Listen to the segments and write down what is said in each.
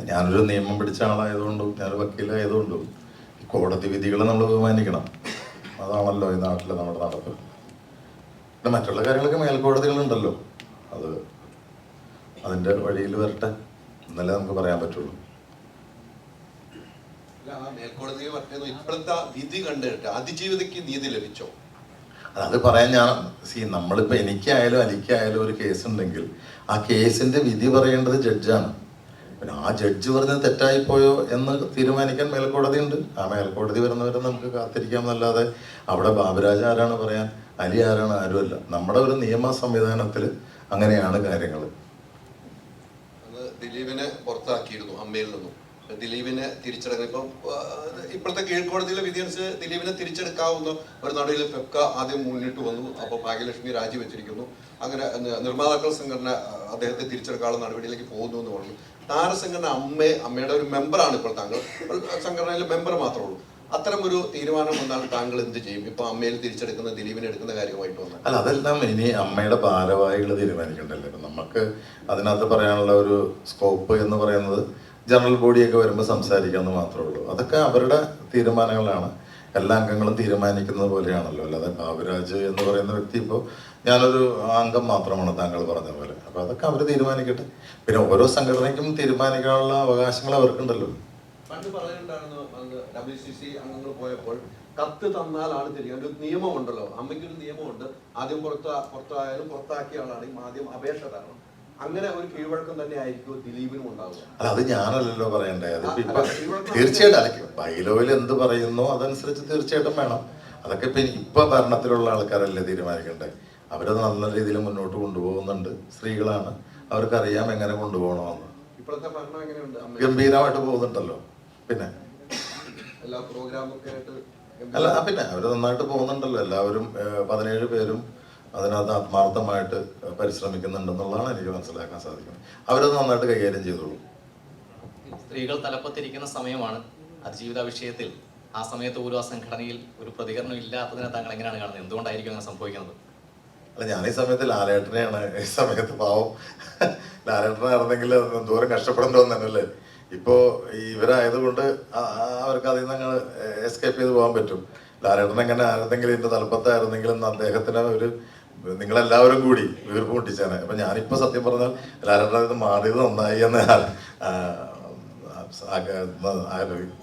ഞാനൊരു നിയമം പിടിച്ച ആളായതുകൊണ്ടും ഞാനൊരു വക്കീലായതുകൊണ്ടും കോടതി വിധികളെ നമ്മൾ ബഹുമാനിക്കണം. അതാണല്ലോ ഈ നാട്ടിലെ നമ്മുടെ നടപ്പ്. പിന്നെ മറ്റുള്ള കാര്യങ്ങളൊക്കെ മേൽക്കോടതികളുണ്ടല്ലോ അത് അതിന്റെ വഴിയിൽ വരട്ടെ. എന്നല്ലേ നമുക്ക് പറയാൻ പറ്റുള്ളൂ. അതത് ഇപ്പോഴത്തെ വിധി കണ്ടിട്ട് അതിജീവിതയ്ക്ക് നീതി ലഭിച്ചോ? അത് പറയാൻ ഞാൻ സി നമ്മളിപ്പോൾ എനിക്കായാലും അലിക്കായാലും ഒരു കേസ് ഉണ്ടെങ്കിൽ ആ കേസിന്റെ വിധി പറയേണ്ടത് ജഡ്ജാണ്. പിന്നെ ആ ജഡ്ജ് പറഞ്ഞത് തെറ്റായിപ്പോയോ എന്ന് തീരുമാനിക്കാൻ മേൽക്കോടതിയുണ്ട്. ആ മേൽക്കോടതി വരുന്നവരെ നമുക്ക് കാത്തിരിക്കാമെന്നല്ലാതെ അവിടെ ബാബുരാജ ആരാണ് പറയാൻ? അലി ആരാണ്? ആരുമല്ല. നമ്മുടെ ഒരു നിയമ സംവിധാനത്തിൽ അങ്ങനെയാണ് കാര്യങ്ങൾ ദിലീപിനെ പുറത്താക്കിയിരുന്നു അമ്മയിൽ നിന്നും. ദിലീപിനെ തിരിച്ചെടുക്കണം ഇപ്പം ഇപ്പോഴത്തെ കീഴ്ക്കോടതിയിലെ വിധി അനുസരിച്ച് ദിലീപിനെ തിരിച്ചെടുക്കാവുന്ന ഒരു നടപടിയിൽ ഫെഫ്ക ആദ്യം മുന്നിട്ട് വന്നു. അപ്പോൾ ഭാഗ്യലക്ഷ്മി രാജിവെച്ചിരിക്കുന്നു. അങ്ങനെ നിർമ്മാതാക്കൾ സംഘടന അദ്ദേഹത്തെ തിരിച്ചെടുക്കാനുള്ള നടപടിയിലേക്ക് പോകുന്നു എന്ന് പറഞ്ഞു. താരസംഘടന അമ്മ അമ്മയുടെ ഒരു മെമ്പറാണ് ഇപ്പോൾ താങ്കൾ. സംഘടനയിലെ മെമ്പർ മാത്രമേ ഉള്ളൂ. അത്തരം ഒരു തീരുമാനം വന്നാൽ താങ്കൾ എന്ത് ചെയ്യും? ഇപ്പൊ അമ്മയിൽ തിരിച്ചെടുക്കുന്ന ദിലീപിനെ എടുക്കുന്ന കാര്യമായിട്ട് വന്നാൽ? അല്ല അതെല്ലാം ഇനി അമ്മയുടെ ഭാരവാഹികൾ തീരുമാനിക്കണ്ടല്ലേ? നമുക്ക് അതിനകത്ത് പറയാനുള്ള ഒരു സ്കോപ്പ് എന്ന് പറയുന്നത് ജനറൽ ബോഡിയൊക്കെ വരുമ്പോൾ സംസാരിക്കാമെന്ന് മാത്രമേ ഉള്ളൂ. അതൊക്കെ അവരുടെ തീരുമാനങ്ങളാണ്. എല്ലാ അംഗങ്ങളും തീരുമാനിക്കുന്നത് പോലെയാണല്ലോ. അല്ലാതെ ബാബുരാജ് എന്ന് പറയുന്ന വ്യക്തി ഇപ്പോൾ ഞാനൊരു അംഗം മാത്രമാണ് താങ്കൾ പറഞ്ഞ പോലെ. അപ്പോൾ അതൊക്കെ അവർ തീരുമാനിക്കട്ടെ. പിന്നെ ഓരോ സംഘടനയ്ക്കും തീരുമാനിക്കാനുള്ള അവകാശങ്ങൾ അവർക്കുണ്ടല്ലോ. പോയപ്പോൾ കത്ത് തന്നാലാണ് തിരികെ. ഒരു നിയമമുണ്ടല്ലോ. അമ്മയ്ക്കൊരു നിയമമുണ്ട്. ആദ്യം പുറത്ത് പുറത്തായാലും പുറത്താക്കിയ ആളാണെങ്കിൽ ആദ്യം അപേക്ഷ തരണം അങ്ങനെ ഒരു കീഴ്വഴക്കം തന്നെ ആയിരിക്കും ദിലീപിനും ഉണ്ടാവുക? അല്ല അത് ഞാനല്ലല്ലോ പറയണ്ടേ. അതിപ്പോ തീർച്ചയായിട്ടും ബൈലോയിൽ എന്ത് പറയുന്നോ അതനുസരിച്ച് തീർച്ചയായിട്ടും വേണം. അതൊക്കെ ഇപ്പൊ ഇപ്പൊ ഭരണത്തിലുള്ള ആൾക്കാരല്ലേ തീരുമാനിക്കണ്ടേ? അവരത് നല്ല രീതിയിൽ മുന്നോട്ട് കൊണ്ടുപോകുന്നുണ്ട് സ്ത്രീകളാണ്. അവർക്ക് അറിയാം എങ്ങനെ കൊണ്ടുപോകണമെന്ന്. ഇപ്പോഴത്തെ ഭരണം എങ്ങനെയുണ്ട്? അമ്മ ഗംഭീരമായിട്ട് പോകുന്നുണ്ടല്ലോ. പിന്നെ എല്ലാ പ്രോഗ്രാമൊക്കെ ആയിട്ട് അല്ല പിന്നെ അവർ നന്നായിട്ട് പോകുന്നുണ്ടല്ലോ. എല്ലാവരും പതിനേഴ് പേരും അതിനകത്ത് ആത്മാർത്ഥമായിട്ട് പരിശ്രമിക്കുന്നുണ്ടെന്നുള്ളതാണ് എനിക്ക് മനസ്സിലാക്കാൻ സാധിക്കുന്നത്. അവരത് നന്നായിട്ട് കൈകാര്യം ചെയ്തോളൂ. സ്ത്രീകൾ തലപ്പത്തിരിക്കുന്ന സമയമാണ് അതിജീവിത വിഷയത്തിൽ ആ സമയത്ത് പോലും ആ സംഘടനയിൽ ഒരു പ്രതികരണം ഇല്ലാത്തതിനെ താങ്കൾ എങ്ങനെയാണ് കാണുന്നത്? എന്തുകൊണ്ടായിരിക്കും അങ്ങനെ സംഭവിക്കുന്നത്? അല്ല ഞാൻ ഈ സമയത്ത് ലാലേട്ടനെയാണ് ഈ സമയത്ത് പാവം ലാലേട്ടനായിരുന്നെങ്കിൽ എന്തോരം കഷ്ടപ്പെടേണ്ടി തന്നെയല്ലേ ഇപ്പോ ഈ ഇവരായതുകൊണ്ട് അവർക്ക് അതിൽ നിന്ന് അങ്ങ് എസ്കേപ്പ് ചെയ്ത് പോകാൻ പറ്റും. ലാലേട്ടൻ എങ്ങനെ ആയിരുന്നെങ്കിലും ഇതിന്റെ തലപ്പത്തായിരുന്നെങ്കിലും എന്ന് അദ്ദേഹത്തിന് ഒരു നിങ്ങളെല്ലാവരും കൂടി വീർപ്പ് മുട്ടിച്ചാണ് അപ്പൊ ഞാനിപ്പോ സത്യം പറഞ്ഞാൽ ലാലേട്ടൻ ഇത് മാറിയത് നന്നായി എന്ന് ആ- ആ- ആ- ആലോചി-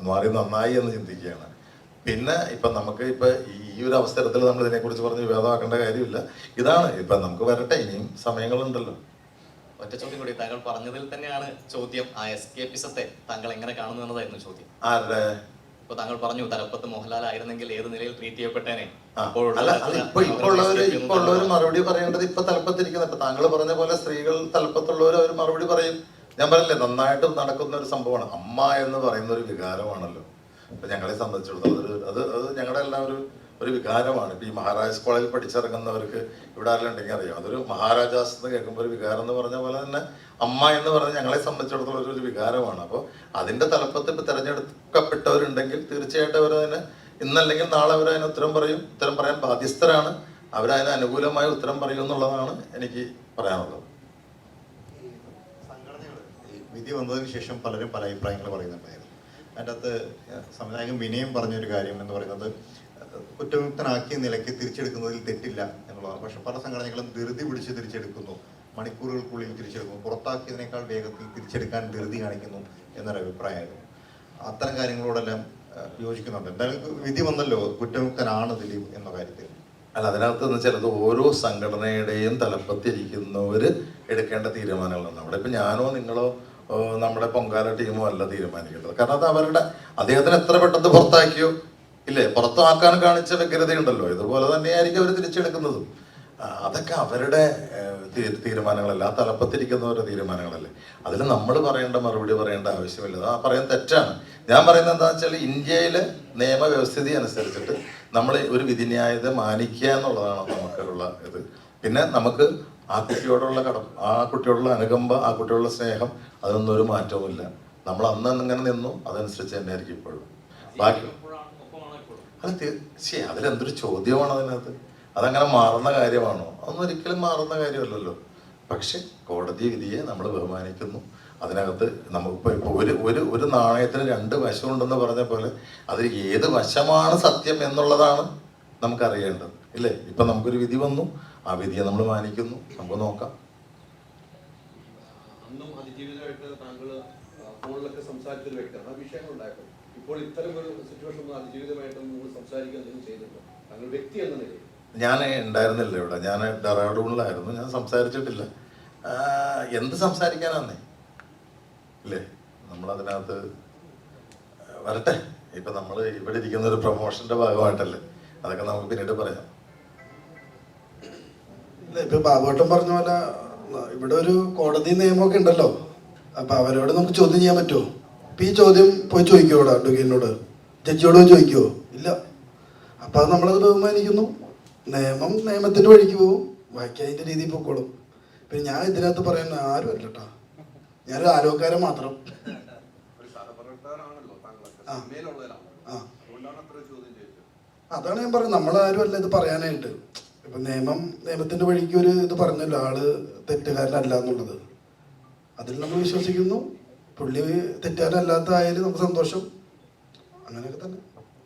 മാറി നന്നായി എന്ന് ചിന്തിക്കുകയാണ്. പിന്നെ ഇപ്പൊ നമുക്ക് ഇപ്പൊ ഈ ഒരു അവസരത്തിൽ നമ്മൾ ഇതിനെക്കുറിച്ച് പറഞ്ഞ് വിവാദമാക്കേണ്ട കാര്യമില്ല. ഇതാണ്. ഇപ്പൊ നമുക്ക് വരട്ടെ. ഇനിയും സമയങ്ങളുണ്ടല്ലോ. ഒറ്റ ചോദ്യം കൂടി. താങ്കൾ പറഞ്ഞതിൽ തന്നെയാണ് ചോദ്യം ആ എസ്കേപ്പിസത്തെ താങ്കൾ എങ്ങനെ കാണുന്നു എന്നതായിരുന്നു ചോദ്യം. ആരുടെ? ഇപ്പൊ താങ്കൾ പറഞ്ഞു തലപ്പത്ത് മോഹൻലാൽ ആയിരുന്നെങ്കിൽ ഏത് നിലയിൽ ട്രീറ്റ് ചെയ്യപ്പെട്ടേനെ? മറുപടി പറയേണ്ടത് ഇപ്പൊ തലപ്പത്തിരിക്കുന്ന. ഇപ്പൊ താങ്കൾ പറഞ്ഞ പോലെ സ്ത്രീകൾ തലപ്പത്തുള്ളവർ അവർ മറുപടി പറയും. ഞാൻ പറഞ്ഞില്ലേ നന്നായിട്ട് നടക്കുന്ന ഒരു സംഭവമാണ്. അമ്മ എന്ന് പറയുന്ന ഒരു വികാരമാണല്ലോ. അപ്പൊ ഞങ്ങളെ സംബന്ധിച്ചിടത്തോളം അതൊരു അത് അത് ഞങ്ങളുടെ എല്ലാം ഒരു ഒരു വികാരമാണ്. ഇപ്പൊ ഈ മഹാരാജാസ് കോളേജിൽ പഠിച്ചിറങ്ങുന്നവർക്ക് ഇവിടെ ഉണ്ടെങ്കിൽ അറിയാം. അതൊരു മഹാരാജാസ് എന്ന് കേൾക്കുമ്പോൾ ഒരു വികാരം എന്ന് പറഞ്ഞ പോലെ തന്നെ അമ്മ എന്ന് പറഞ്ഞ ഞങ്ങളെ സംബന്ധിച്ചിടത്തോളം ഒരു- വികാരമാണ്. അപ്പോൾ അതിന്റെ തലപ്പത്ത് ഇപ്പൊ തിരഞ്ഞെടുക്കപ്പെട്ടവരുണ്ടെങ്കിൽ തീർച്ചയായിട്ടും അവരതിന് ഇന്നല്ലെങ്കിൽ നാളെ അവർ അതിന് ഉത്തരം പറയും. ഉത്തരം പറയാൻ ബാധ്യസ്ഥരാണ്. അവരതിന് അനുകൂലമായ ഉത്തരം പറയും എന്നുള്ളതാണ് എനിക്ക് പറയാനുള്ളത്. വിധി വന്നതിന് ശേഷം പലരും പല അഭിപ്രായങ്ങൾ പറയുന്നുണ്ടായിരുന്നു. അതിന്റെ അകത്ത് സംവിധായകൻ വിനയം പറഞ്ഞൊരു കാര്യം എന്ന് പറയുന്നത് കുറ്റമുക്തനാക്കിയ നിലയ്ക്ക് തിരിച്ചെടുക്കുന്നതിൽ തെറ്റില്ല എന്നുള്ളതാണ് പക്ഷെ പല സംഘടനകളും ധൃതി പിടിച്ച് തിരിച്ചെടുക്കുന്നു. മണിക്കൂറുകൾക്കുള്ളിൽ തിരിച്ചെടുക്കുന്നു. പുറത്താക്കിയതിനേക്കാൾ വേഗത്തിൽ തിരിച്ചെടുക്കാൻ ധൃതി കാണിക്കുന്നു എന്നൊരു അഭിപ്രായമായിരുന്നു. അത്തരം കാര്യങ്ങളോടെല്ലാം യോജിക്കുന്നുണ്ട്. എന്തായാലും വിധി വന്നല്ലോ. കുറ്റമുക്തനാണ് ദിലീപ് എന്ന കാര്യത്തിൽ. അല്ല അതിനകത്ത് എന്ന് വെച്ചാൽ അത് ഓരോ സംഘടനയുടെയും തലപ്പത്തിരിക്കുന്നവർ എടുക്കേണ്ട തീരുമാനങ്ങളാണ് അവിടെ ഇപ്പം ഞാനോ നിങ്ങളോ നമ്മുടെ പൊങ്കാല ടീമോ അല്ല തീരുമാനിക്കേണ്ടത്. കാരണം അത് അവരുടെ അദ്ദേഹത്തിന് എത്ര പെട്ടെന്ന് പുറത്താക്കിയോ? ഇല്ലേ? പുറത്താക്കാൻ കാണിച്ച വ്യഗ്രതയുണ്ടല്ലോ ഇതുപോലെ തന്നെയായിരിക്കും അവർ തിരിച്ചെടുക്കുന്നതും. അതൊക്കെ അവരുടെ തീരുമാനങ്ങളല്ല? ആ തലപ്പത്തിരിക്കുന്നവരുടെ തീരുമാനങ്ങളല്ലേ? അതിൽ നമ്മൾ പറയേണ്ട മറുപടി പറയേണ്ട ആവശ്യമില്ല. ആ പറയാൻ തെറ്റാണ്. ഞാൻ പറയുന്നത് എന്താ വെച്ചാൽ ഇന്ത്യയിലെ നിയമവ്യവസ്ഥിതി അനുസരിച്ചിട്ട് നമ്മൾ ഒരു വിധിന്യായത മാനിക്കുക എന്നുള്ളതാണ് നമുക്കുള്ള ഇത്. പിന്നെ നമുക്ക് ആ കുട്ടിയോടുള്ള കടം ആ കുട്ടിയോടുള്ള അനുകമ്പ ആ കുട്ടിയോടുള്ള സ്നേഹം അതൊന്നും ഒരു മാറ്റവുമില്ല. നമ്മൾ അന്ന് അന്നിങ്ങനെ നിന്നു അതനുസരിച്ച് തന്നെ ആയിരിക്കും ഇപ്പോഴും. ബാക്കി അത് തീർച്ചയായും അതിലെന്തൊരു ചോദ്യമാണ് അതിനകത്ത്? അതങ്ങനെ മാറുന്ന കാര്യമാണോ? അതൊന്നും ഒരിക്കലും മാറുന്ന കാര്യമല്ലല്ലോ. പക്ഷെ കോടതി വിധിയെ നമ്മൾ ബഹുമാനിക്കുന്നു. അതിനകത്ത് നമുക്കിപ്പോൾ ഇപ്പോൾ ഒരു ഒരു ഒരു നാണയത്തിന് രണ്ട് വശമുണ്ടെന്ന് പറഞ്ഞ പോലെ അതിൽ ഏത് വശമാണ് സത്യം എന്നുള്ളതാണ് നമുക്കറിയേണ്ടത്. ഇല്ലേ? ഇപ്പം നമുക്കൊരു വിധി വന്നു. ആ വിധിയെ നമ്മൾ മാനിക്കുന്നു. നമുക്ക് നോക്കാം. അന്നും താങ്കൾ ഫോണിലൊക്കെ ആ ഇപ്പോൾ ഇത്തരം ഒരു സിറ്റുവേഷൻ അതിജീവിതമായിട്ട് സംസാരിക്കുക എന്തെങ്കിലും ചെയ്തിട്ടുണ്ടോ? താങ്കൾ വ്യക്തി എന്ന നിലയിൽ. ഞാൻ ഉണ്ടായിരുന്നില്ല ഇവിടെ. ഞാൻ ഡെറാഡൂണിലായിരുന്നു ഞാൻ സംസാരിച്ചിട്ടില്ല. എന്ത് സംസാരിക്കാനാന്നേ? ഇല്ലേ? നമ്മളതിനകത്ത് വരട്ടെ. ഇപ്പം നമ്മൾ ഇവിടെ ഇരിക്കുന്ന ഒരു പ്രൊമോഷന്റെ ഭാഗമായിട്ടല്ലേ? അതൊക്കെ നമുക്ക് പിന്നീട് പറയാം. ഇല്ല ഇപ്പൊ ബാബോട്ടം പറഞ്ഞ പോലെ ഇവിടെ ഒരു കോടതി നിയമമൊക്കെ ഉണ്ടല്ലോ. അപ്പൊ അവരോട് നമുക്ക് ചോദ്യം ചെയ്യാൻ പറ്റുമോ? ഇപ്പൊ ഈ ചോദ്യം പോയി ചോദിക്കുമോ ഇവിടെ അഡ്വക്കേറ്റിനോട്? ജഡ്ജിയോട് പോയി ചോദിക്കുമോ ഇല്ല. അപ്പൊ അത് നമ്മളത് ബഹുമാനിക്കുന്നു നിയമം നിയമത്തിന്റെ വഴിക്ക് പോകും. ബാക്കി അതിന്റെ രീതിയിൽ പൊക്കോളും. പിന്നെ ഞാൻ ഇതിനകത്ത് പറയുന്ന ആരും അല്ല കേട്ടോ ഞാനൊരു ആലോചനക്കാരൻ മാത്രം. അതാണ് ഞാൻ പറഞ്ഞത്. നമ്മളാരും അല്ല ഇത് പറയാനായിട്ട്. ഇപ്പൊ നിയമം നിയമത്തിന്റെ വഴിക്ക് ഒരു ഇത് പറഞ്ഞല്ലോ ആൾ തെറ്റുകാരനല്ല എന്നുള്ളത്. അതിൽ നമ്മൾ വിശ്വസിക്കുന്നു. പുള്ളി തെറ്റുകാരനല്ലാത്ത ആയാലും നമുക്ക് സന്തോഷം. അങ്ങനെയൊക്കെ തന്നെ.